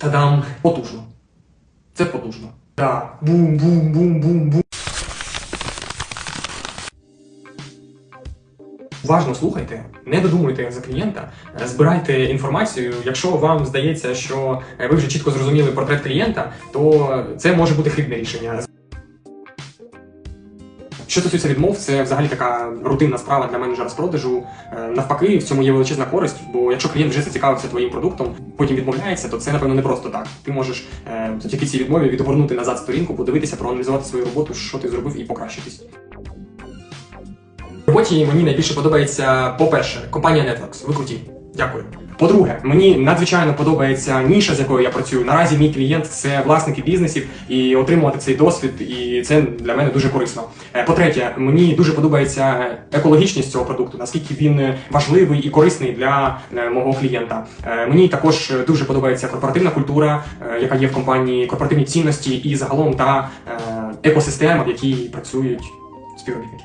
Та-дам! Потужно. Це потужно. Так. Бум-бум-бум-бум-бум. Уважно слухайте, не додумуйте за клієнта, е, збирайте інформацію. Якщо вам здається, що е, ви вже чітко зрозуміли портрет клієнта, то це може бути хибне рішення. Що стосується відмов, це взагалі така рутинна справа для менеджера з продажу. Е, Навпаки, в цьому є величезна користь, бо якщо клієнт вже зацікавився твоїм продуктом, потім відмовляється, то це напевно не просто так. Ти можеш е, завдяки цій відмові відгорнути назад сторінку, подивитися, проаналізувати свою роботу, що ти зробив, і покращитись. В роботі мені найбільше подобається, по-перше, компанія Networks. Ви круті. Дякую. По-друге, мені надзвичайно подобається ніша, з якою я працюю. Наразі мій клієнт це власники бізнесів, і отримувати цей досвід, і це для мене дуже корисно. Е, По-третє, мені дуже подобається екологічність цього продукту, наскільки він важливий і корисний для е, мого клієнта. Е, Мені також дуже подобається корпоративна культура, яка є в компанії, корпоративні цінності і загалом та екосистема, в якій працюють співробітники.